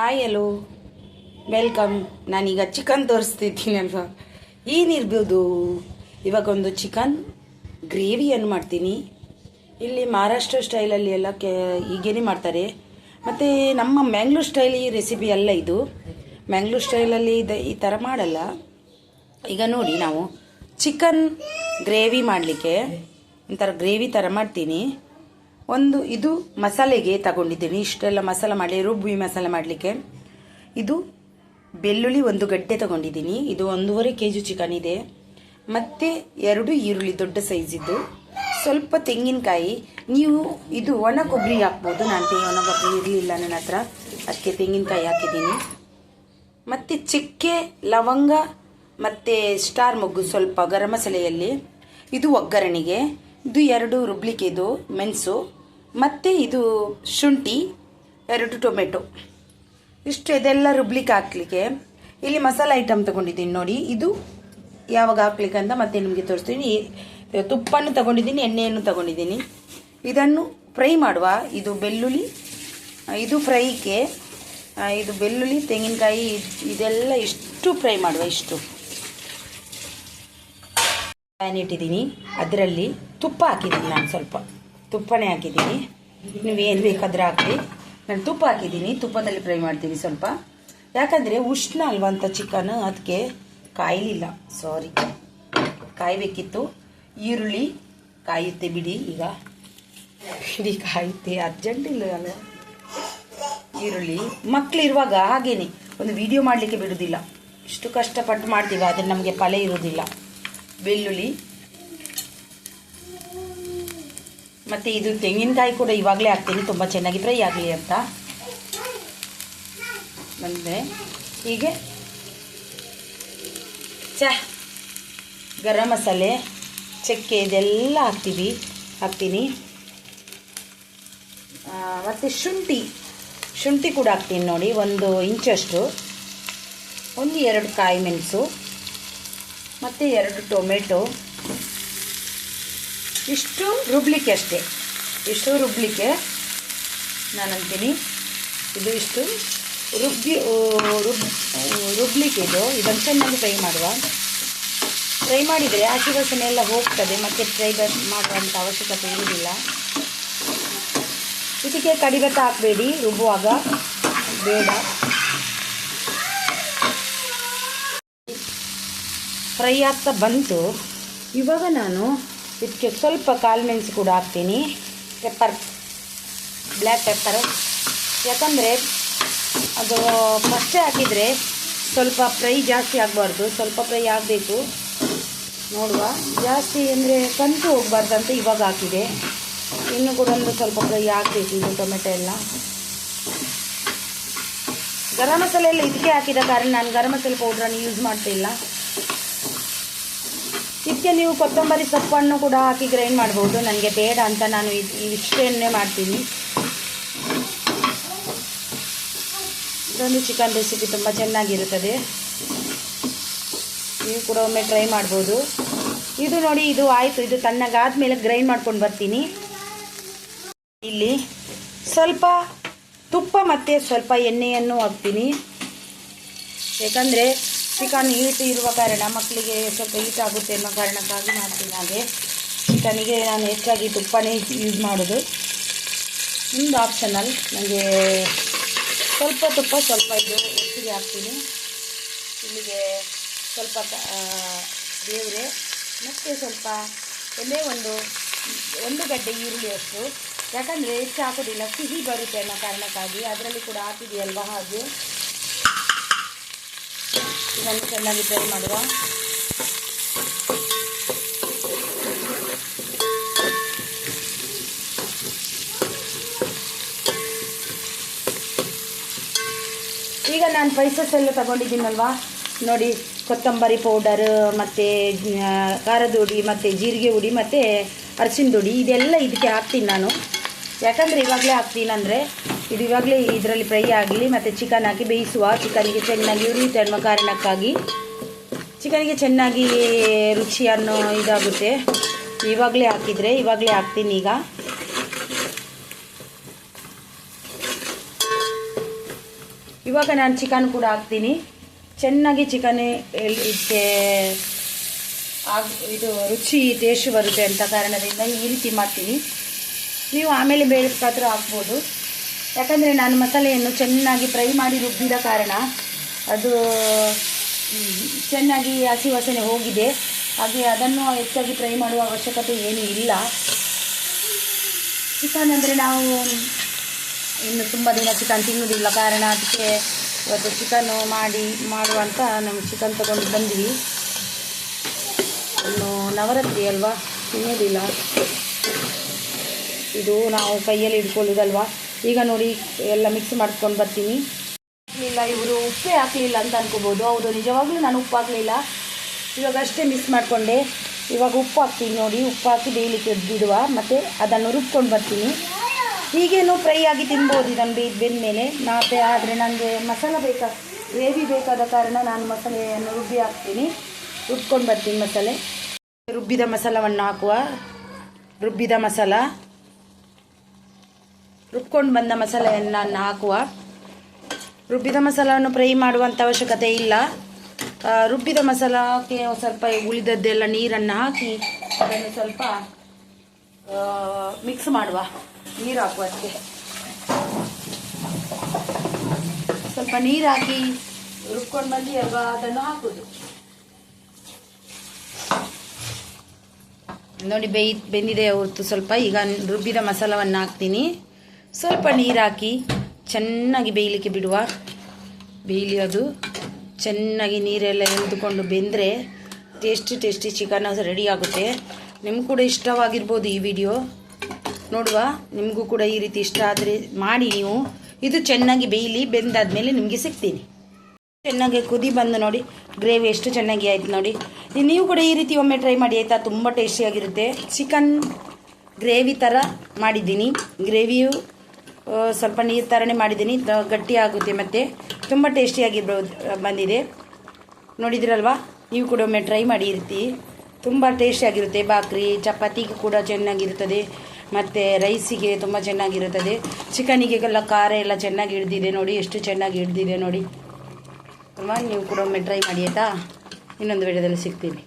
Hi hello welcome ನಾನೀಗ chicken ತೋರಿಸ್ತಿದ್ದೀನಿ ಅಲ್ವಾ? ಏನಿರ್ಬೋದು? ಇವಾಗೊಂದು ಚಿಕನ್ ಗ್ರೇವಿಯನ್ನು ಮಾಡ್ತೀನಿ. ಇಲ್ಲಿ ಮಹಾರಾಷ್ಟ್ರ ಸ್ಟೈಲಲ್ಲಿ ಎಲ್ಲ ಕೆ, ಹೀಗೇನೆ ಮಾಡ್ತಾರೆ. ಮತ್ತು ನಮ್ಮ ಮ್ಯಾಂಗ್ಳೂರ್ ಸ್ಟೈಲ್ ಈ ರೆಸಿಪಿ ಅಲ್ಲ ಇದು. ಮ್ಯಾಂಗ್ಳೂರ್ ಸ್ಟೈಲಲ್ಲಿ ಇದು, ಈ ಥರ ಮಾಡಲ್ಲ. ಈಗ ನೋಡಿ ನಾವು. ಚಿಕನ್ ಗ್ರೇವಿ ಮಾಡಲಿಕ್ಕೆ ಒಂಥರ ಗ್ರೇವಿ ಥರ ಮಾಡ್ತೀನಿ. ಒಂದು, ಇದು ಮಸಾಲೆಗೆ ತಗೊಂಡಿದ್ದೀನಿ. ಇಷ್ಟೆಲ್ಲ ಮಸಾಲೆ ಮಾಡಿ ರುಬ್ಬಿ ಮಸಾಲೆ ಮಾಡಲಿಕ್ಕೆ. ಇದು ಬೆಳ್ಳುಳ್ಳಿ ಒಂದು ಗಡ್ಡೆ ತಗೊಂಡಿದ್ದೀನಿ. ಇದು ಒಂದೂವರೆ ಕೆ ಜಿ ಚಿಕನ್ ಇದೆ. ಮತ್ತು ಎರಡು ಈರುಳ್ಳಿ, ದೊಡ್ಡ ಸೈಜಿದ್ದು ಸ್ವಲ್ಪ ತೆಂಗಿನಕಾಯಿ. ನೀವು ಇದು ಒಣ ಕೊಬ್ಬರಿ ಹಾಕ್ಬೋದು. ನಾನು ತೆಂಗಿ ಒಣ ಕೊಬ್ಬರಿ ಇರಲಿಲ್ಲ ನನ್ನ ಹತ್ರ. ಅದಕ್ಕೆ ತೆಂಗಿನಕಾಯಿ ಹಾಕಿದ್ದೀನಿ. ಮತ್ತು ಚಕ್ಕೆ, ಲವಂಗ, ಮತ್ತು ಸ್ಟಾರ್ ಮೊಗ್ಗು ಸ್ವಲ್ಪ ಗರಂ ಮಸಾಲೆಯಲ್ಲಿ. ಇದು ಒಗ್ಗರಣೆಗೆ. ಇದು ಎರಡು ರುಬ್ಲಿಕ್ಕೆ ಇದು, ಮೆಣಸು. ಮತ್ತು ಇದು ಶುಂಠಿ, ಎರಡು ಟೊಮೆಟೊ. ಇಷ್ಟು ಇದೆಲ್ಲ ರುಬ್ಲಿಕ್ಕೆ ಹಾಕ್ಲಿಕ್ಕೆ ಇಲ್ಲಿ ಮಸಾಲೆ ಐಟಮ್ ತಗೊಂಡಿದ್ದೀನಿ ನೋಡಿ. ಇದು ಯಾವಾಗ ಹಾಕ್ಲಿಕ್ಕೆ ಅಂತ ಮತ್ತೆ ನಿಮಗೆ ತೋರಿಸ್ತೀನಿ. ತುಪ್ಪನ್ನು ತಗೊಂಡಿದ್ದೀನಿ, ಎಣ್ಣೆಯನ್ನು ತಗೊಂಡಿದ್ದೀನಿ. ಇದನ್ನು ಫ್ರೈ ಮಾಡುವ. ಇದು ಬೆಳ್ಳುಳ್ಳಿ, ಇದು ಫ್ರೈಗೆ ಇದು ಬೆಳ್ಳುಳ್ಳಿ, ತೆಂಗಿನಕಾಯಿ, ಇದೆಲ್ಲ ಇಷ್ಟು ಫ್ರೈ ಮಾಡುವ, ಇಷ್ಟು. ಪ್ಯಾನ್ ಇಟ್ಟಿದ್ದೀನಿ. ಅದರಲ್ಲಿ ತುಪ್ಪ ಹಾಕಿದ್ದೀನಿ ನಾನು ಸ್ವಲ್ಪ. ತುಪ್ಪನೇ ಹಾಕಿದ್ದೀನಿ. ನೀವು ಏನು ಬೇಕಾದ್ರೆ ಹಾಕಿ ನಾನು ತುಪ್ಪ ಹಾಕಿದ್ದೀನಿ. ತುಪ್ಪದಲ್ಲಿ ಫ್ರೈ ಮಾಡ್ತೀನಿ ಸ್ವಲ್ಪ. ಯಾಕಂದರೆ ಉಷ್ಣ ಅಲ್ವಂತ ಚಿಕನ್ ಅದಕ್ಕೆ ಕಾಯಲಿಲ್ಲ. ಸಾರಿ ಕಾಯಬೇಕಿತ್ತು. ಈರುಳ್ಳಿ ಕಾಯುತ್ತೆ ಬಿಡಿ ಈಗ. ಬಿಡಿ ಕಾಯುತ್ತೆ. ಅರ್ಜೆಂಟ್ ಇಲ್ಲ ಅಲ್ವಾ ಈರುಳ್ಳಿ. ಮಕ್ಕಳಿರುವಾಗ ಹಾಗೇನೆ. ಒಂದು ವಿಡಿಯೋ ಮಾಡಲಿಕ್ಕೆ ಬಿಡೋದಿಲ್ಲ. ಇಷ್ಟು ಕಷ್ಟಪಟ್ಟು ಮಾಡ್ತೀವಿ, ಆದರೆ ನಮಗೆ ಫಲ ಇರೋದಿಲ್ಲ. ಬೆಳ್ಳುಳ್ಳಿ. ಮತ್ತು ಇದು ತೆಂಗಿನಕಾಯಿ ಕೂಡ ಇವಾಗಲೇ ಹಾಕ್ತೀನಿ, ತುಂಬ ಚೆನ್ನಾಗಿ ಫ್ರೈ ಆಗಲಿ ಅಂತ. ಬಂದರೆ ಹೀಗೆ. ಚ ಗರಂ ಮಸಾಲೆ, ಚಕ್ಕೆ ಇದೆಲ್ಲ ಹಾಕ್ತೀವಿ, ಹಾಕ್ತೀನಿ. ಮತ್ತು ಶುಂಠಿ ಶುಂಠಿ ಕೂಡ ಹಾಕ್ತೀನಿ ನೋಡಿ, ಒಂದು ಇಂಚಷ್ಟು. ಒಂದು ಎರಡು ಕಾಯಿ ಮೆಣಸು, ಮತ್ತು ಎರಡು ಟೊಮೆಟೊ. ಇಷ್ಟು ರುಬ್ಲಿಕ್ಕೆ ಅಷ್ಟೇ. ಇಷ್ಟು ರುಬ್ಲಿಕ್ಕೆ ನಾನು ಅಂತೀನಿ. ಇದು ಇಷ್ಟು ರುಬ್ಬಿ ರುಬ್ ರುಬ್ಲಿಕ್ಕೆ ಇದು. ಇದನ್ನು ಚೆನ್ನಾಗಿ ಫ್ರೈ ಮಾಡುವ. ಫ್ರೈ ಮಾಡಿದರೆ ಹಸಿ ವಾಸನೆ ಎಲ್ಲ ಹೋಗ್ತದೆ, ಮತ್ತು ಫ್ರೈ ಮಾಡುವಂಥ ಅವಶ್ಯಕತೆ ಇರುವುದಿಲ್ಲ. ಇದಕ್ಕೆ ಕಡಿಬೆತ್ತ ಹಾಕಬೇಡಿ, ರುಬ್ಬುವಾಗ. ಬೇಡ. ಫ್ರೈ ಆಗ್ತಾ ಬಂತು. ಇವಾಗ ನಾನು ಇದಕ್ಕೆ ಸ್ವಲ್ಪ ಕಾಲು ಮೆಣಸು ಕೂಡ ಹಾಕ್ತೀನಿ. ಪೆಪ್ಪರ್ ಬ್ಲ್ಯಾಕ್ ಪೆಪ್ಪರ್ ಯಾಕಂದರೆ ಅದು ಫಸ್ಟೇ ಹಾಕಿದರೆ ಸ್ವಲ್ಪ ಫ್ರೈ ಜಾಸ್ತಿ ಆಗಬಾರ್ದು. ಸ್ವಲ್ಪ ಫ್ರೈ ಆಗಬೇಕು. ನೋಡುವ. ಜಾಸ್ತಿ ಅಂದರೆ ಕಂತು ಹೋಗ್ಬಾರ್ದು ಅಂತ ಇವಾಗ ಹಾಕಿದೆ. ಇನ್ನು ಕೂಡ ಒಂದು ಸ್ವಲ್ಪ ಫ್ರೈ ಆಗಬೇಕು ಇದು ಟೊಮೆಟೊ ಎಲ್ಲ. ಗರಂ ಮಸಾಲೆ ಎಲ್ಲ ಇದಕ್ಕೆ ಹಾಕಿದ ಕಾರಣ ನಾನು ಗರಂ ಮಸಾಲೆ ಪೌಡ್ರನ್ನು ಯೂಸ್ ಮಾಡ್ತಿಲ್ಲ ಇದಕ್ಕೆ ನೀವು ಕೊತ್ತಂಬರಿ ಸೊಪ್ಪನ್ನು ಕೂಡ ಹಾಕಿ ಗ್ರೈಂಡ್ ಮಾಡ್ಬೋದು. ನನಗೆ ಬೇಡ ಅಂತ ನಾನು ಇಷ್ಟೇನೇ ಮಾಡ್ತೀನಿ. ಇದೊಂದು ಚಿಕನ್ ರೆಸಿಪಿ ತುಂಬ ಚೆನ್ನಾಗಿರುತ್ತದೆ. ನೀವು ಕೂಡ ಒಮ್ಮೆ ಟ್ರೈ ಮಾಡ್ಬೋದು. ಇದು ನೋಡಿ, ಇದು ಆಯಿತು. ಇದು ತಣ್ಣಗಾದ್ಮೇಲೆ ಗ್ರೈಂಡ್ ಮಾಡ್ಕೊಂಡು ಬರ್ತೀನಿ. ಇಲ್ಲಿ ಸ್ವಲ್ಪ ತುಪ್ಪ ಮತ್ತು ಸ್ವಲ್ಪ ಎಣ್ಣೆಯನ್ನು ಹಾಕ್ತೀನಿ. ಯಾಕಂದರೆ ಚಿಕನ್ ಹೀಟ್ ಇರುವ ಕಾರಣ ಮಕ್ಕಳಿಗೆ ಸ್ವಲ್ಪ ಹೀಟ್ ಆಗುತ್ತೆ ಅನ್ನೋ ಕಾರಣಕ್ಕಾಗಿ ಮಾಡ್ತೀನಿ ಹಾಗೆ. ಚಿಕನಿಗೆ ನಾನು ಹೆಚ್ಚಾಗಿ ತುಪ್ಪನೇ ಯೂಸ್ ಮಾಡೋದು. ನಿಮ್ದು ಆಪ್ಷನಲ್ ನನಗೆ ಸ್ವಲ್ಪ ತುಪ್ಪ, ಸ್ವಲ್ಪ ಇದು ಒಟ್ಟಿಗೆ ಹಾಕ್ತೀನಿ. ಇಲ್ಲಿಗೆ ಸ್ವಲ್ಪ ದೇವ್ರೆ ಮತ್ತು ಸ್ವಲ್ಪ ಎಲ್ಲೇ ಒಂದು ಒಂದು ಗಡ್ಡೆ ಈರುಳ್ಳಿ ಅಷ್ಟು. ಯಾಕಂದರೆ ಹೆಚ್ಚು ಹಾಕೋದಿಲ್ಲ, ಸಿಹಿ ಬರುತ್ತೆ ಅನ್ನೋ ಕಾರಣಕ್ಕಾಗಿ. ಅದರಲ್ಲಿ ಕೂಡ ಹಾಕಿದೆಯಲ್ವ ಹಾಗೆ. ಇದನ್ನು ಚೆನ್ನಾಗಿ ಫ್ರೈ ಮಾಡುವ. ಈಗ ನಾನು ಸ್ಪೈಸಸ್ ಎಲ್ಲ ತಗೊಂಡಿದ್ದೀನಲ್ವಾ? ನೋಡಿ, ಕೊತ್ತಂಬರಿ ಪೌಡರ್ ಮತ್ತು ಖಾರದ ಹುಡಿ, ಮತ್ತು ಜೀರಿಗೆ ಹುಡಿ, ಮತ್ತು ಅರಸಿನ ಹುಡಿ, ಇದೆಲ್ಲ ಇದಕ್ಕೆ ಹಾಕ್ತೀನಿ ನಾನು. ಯಾಕಂದರೆ ಇವಾಗಲೇ ಹಾಕ್ತೀನಿ ಅಂದರೆ ಇದು ಇವಾಗಲೇ ಇದರಲ್ಲಿ ಫ್ರೈ ಆಗಲಿ, ಮತ್ತು ಚಿಕನ್ ಹಾಕಿ ಬೇಯಿಸುವ. ಚಿಕನ್ಗೆ ಚೆನ್ನಾಗಿ ಉರಿಯುತ್ತೆ ಅನ್ನೋ ಕಾರಣಕ್ಕಾಗಿ. ಚಿಕನಿಗೆ ಚೆನ್ನಾಗಿ ರುಚಿ ಅನ್ನೋ ಇದಾಗುತ್ತೆ. ಇವಾಗಲೇ ಹಾಕಿದರೆ, ಇವಾಗಲೇ ಹಾಕ್ತೀನಿ ಈಗ. ಇವಾಗ ನಾನು ಚಿಕನ್ ಕೂಡ ಹಾಕ್ತೀನಿ. ಚೆನ್ನಾಗಿ ಚಿಕನ್ ಇದಕ್ಕೆ ಆಗ, ಇದು ರುಚಿ ಟೇಸ್ಟ್ ಬರುತ್ತೆ ಅಂತ ಕಾರಣದಿಂದ ಈ ರೀತಿ ಮಾಡ್ತೀನಿ. ನೀವು ಆಮೇಲೆ ಬೇಕಾದರೂ ಹಾಕ್ಬೋದು. ಯಾಕಂದರೆ ನಾನು ಮಸಾಲೆಯನ್ನು ಚೆನ್ನಾಗಿ ಫ್ರೈ ಮಾಡಿ ರುಬ್ಬಿದ ಕಾರಣ ಅದು ಚೆನ್ನಾಗಿ ಹಸಿ ವಾಸನೆ ಹೋಗಿದೆ. ಹಾಗೆ ಅದನ್ನು ಹೆಚ್ಚಾಗಿ ಫ್ರೈ ಮಾಡುವ ಅವಶ್ಯಕತೆ ಏನೂ ಇಲ್ಲ. ಚಿಕನ್ ಅಂದರೆ ನಾವು, ಇನ್ನು ತುಂಬ ದಿನ ಚಿಕನ್ ತಿನ್ನುವುದಿಲ್ಲ. ಕಾರಣ ಅದಕ್ಕೆ ಇವತ್ತು ಚಿಕನ್ನು ಮಾಡಿ, ಮಾಡುವಂತ ನಾವು ಚಿಕನ್ ತಗೊಂಡು ಬಂದ್ವಿ. ಇನ್ನು ನವರಾತ್ರಿ ಅಲ್ವಾ? ತಿನ್ನೋದಿಲ್ಲ. ಇದು ನಾವು ಕೈಯಲ್ಲಿ ಇಟ್ಕೊಳ್ಳೋದಲ್ವಾ ಈಗ ನೋಡಿ, ಎಲ್ಲ ಮಿಕ್ಸ್ ಮಾಡ್ಕೊಂಡು ಬರ್ತೀನಿ. ಹಾಕಲಿಲ್ಲ, ಇವರು ಉಪ್ಪೇ ಹಾಕಲಿಲ್ಲ ಅಂತ ಅನ್ಕೋಬೋದು. ಹೌದು, ನಿಜವಾಗ್ಲೂ ನಾನು ಉಪ್ಪು ಹಾಕಲಿಲ್ಲ. ಇವಾಗ ಅಷ್ಟೇ ಮಿಕ್ಸ್ ಮಾಡಿಕೊಂಡೆ. ಇವಾಗ ಉಪ್ಪು ಹಾಕ್ತೀನಿ ನೋಡಿ. ಉಪ್ಪು ಹಾಕಿ ಬೇಯಲಿಕ್ಕೆ ಬಿಡುವ. ಮತ್ತು ಅದನ್ನು ರುಬ್ಕೊಂಡು ಬರ್ತೀನಿ. ಹೀಗೇನು ಫ್ರೈ ಆಗಿ ತಿನ್ಬೋದು ಇದನ್ನು ಬೇಯ್ದು ಬೆಂದಮೇಲೆ. ನಾಪೆ ಆದರೆ ನನಗೆ ಮಸಾಲ ಬೇಕಾ, ಗ್ರೇವಿ ಬೇಕಾದ ಕಾರಣ ನಾನು ಮಸಾಲೆಯನ್ನು ರುಬ್ಬಿ ಹಾಕ್ತೀನಿ. ರುಬ್ಕೊಂಡು ಬರ್ತೀನಿ ಮಸಾಲೆ. ರುಬ್ಬಿದ ಮಸಾಲವನ್ನು ಹಾಕುವ. ರುಬ್ಬಿದ ಮಸಾಲ. ರುಬ್ಕೊಂಡು ಬಂದ ಮಸಾಲೆಯನ್ನು ಹಾಕುವ. ರುಬ್ಬಿದ ಮಸಾಲವನ್ನು ಫ್ರೈ ಮಾಡುವಂಥ ಅವಶ್ಯಕತೆ ಇಲ್ಲ. ರುಬ್ಬಿದ ಮಸಾಲಕ್ಕೆ ಸ್ವಲ್ಪ ಉಳಿದದ್ದೆಲ್ಲ ನೀರನ್ನು ಹಾಕಿ ಅದನ್ನು ಸ್ವಲ್ಪ ಮಿಕ್ಸ್ ಮಾಡುವ. ನೀರು ಹಾಕುವ ಅದಕ್ಕೆ ಸ್ವಲ್ಪ ನೀರು ಹಾಕಿ ರುಬ್ಕೊಂಡು ಬಂದು ಅಲ್ವ ಅದನ್ನು ಹಾಕೋದು. ನೋಡಿ, ಬೇಯ್, ಬೆಂದಿದೆ ಹೊರತು ಸ್ವಲ್ಪ ಈಗ ರುಬ್ಬಿದ ಮಸಾಲವನ್ನು ಹಾಕ್ತೀನಿ. ಸ್ವಲ್ಪ ನೀರು ಹಾಕಿ ಚೆನ್ನಾಗಿ ಬೇಯಲಿಕ್ಕೆ ಬಿಡುವ. ಬೇಯಲಿ ಚೆನ್ನಾಗಿ ನೀರೆಲ್ಲ ಎಳೆದುಕೊಂಡು ಬೆಂದರೆ ಟೇಸ್ಟಿ ಟೇಸ್ಟಿ ಚಿಕನ್ ರೆಡಿ ಆಗುತ್ತೆ. ನಿಮ್ಗೆ ಕೂಡ ಇಷ್ಟವಾಗಿರ್ಬೋದು ಈ ವಿಡಿಯೋ. ನೋಡುವ, ನಿಮಗೂ ಕೂಡ ಈ ರೀತಿ ಇಷ್ಟ ಆದರೆ ಮಾಡಿ ನೀವು. ಇದು ಚೆನ್ನಾಗಿ ಬೇಯಲಿ, ಬೆಂದಾದ್ಮೇಲೆ ನಿಮಗೆ ಸಿಗ್ತೀನಿ. ಚೆನ್ನಾಗಿ ಕುದಿ ಬಂದು ನೋಡಿ, ಗ್ರೇವಿ ಎಷ್ಟು ಚೆನ್ನಾಗಿ ಆಯ್ತು ನೋಡಿ. ನೀವು ಕೂಡ ಈ ರೀತಿ ಒಮ್ಮೆ ಟ್ರೈ ಮಾಡಿ, ಆಯಿತಾ? ತುಂಬ ಟೇಸ್ಟಿಯಾಗಿರುತ್ತೆ ಚಿಕನ್ ಗ್ರೇವಿ ಥರ ಮಾಡಿದ್ದೀನಿ. ಗ್ರೇವಿಯು ಸ್ವಲ್ಪ ನೀರು ತರಣೆ ಮಾಡಿದ್ದೀನಿ. ಗಟ್ಟಿ ಆಗುತ್ತೆ ಮತ್ತು. ತುಂಬ ಟೇಸ್ಟಿಯಾಗಿ ಬಂದಿದೆ. ನೋಡಿದಿರಲ್ವಾ? ನೀವು ಕೂಡ ಒಮ್ಮೆ ಟ್ರೈ ಮಾಡಿ ಇರ್ತಿ. ರೀತಿ ತುಂಬ ಟೇಸ್ಟಿಯಾಗಿರುತ್ತೆ ಬಾಕ್ರಿ ಚಪಾತಿಗೆ ಕೂಡ ಚೆನ್ನಾಗಿರುತ್ತದೆ. ಮತ್ತು ರೈಸಿಗೆ ತುಂಬ ಚೆನ್ನಾಗಿರುತ್ತದೆ. ಚಿಕನಿಗೆಲ್ಲ ಖಾರ ಎಲ್ಲ ಚೆನ್ನಾಗಿ ಹಿಡ್ದಿದೆ ನೋಡಿ. ಎಷ್ಟು ಚೆನ್ನಾಗಿ ಹಿಡ್ದಿದೆ ನೋಡಿ. ಅಲ್ವಾ ನೀವು ಕೂಡ ಒಮ್ಮೆ ಟ್ರೈ ಮಾಡಿ ಆಯಿತಾ? ಇನ್ನೊಂದು ವಿಡಿಯೋದಲ್ಲಿ ಸಿಗ್ತೀನಿ.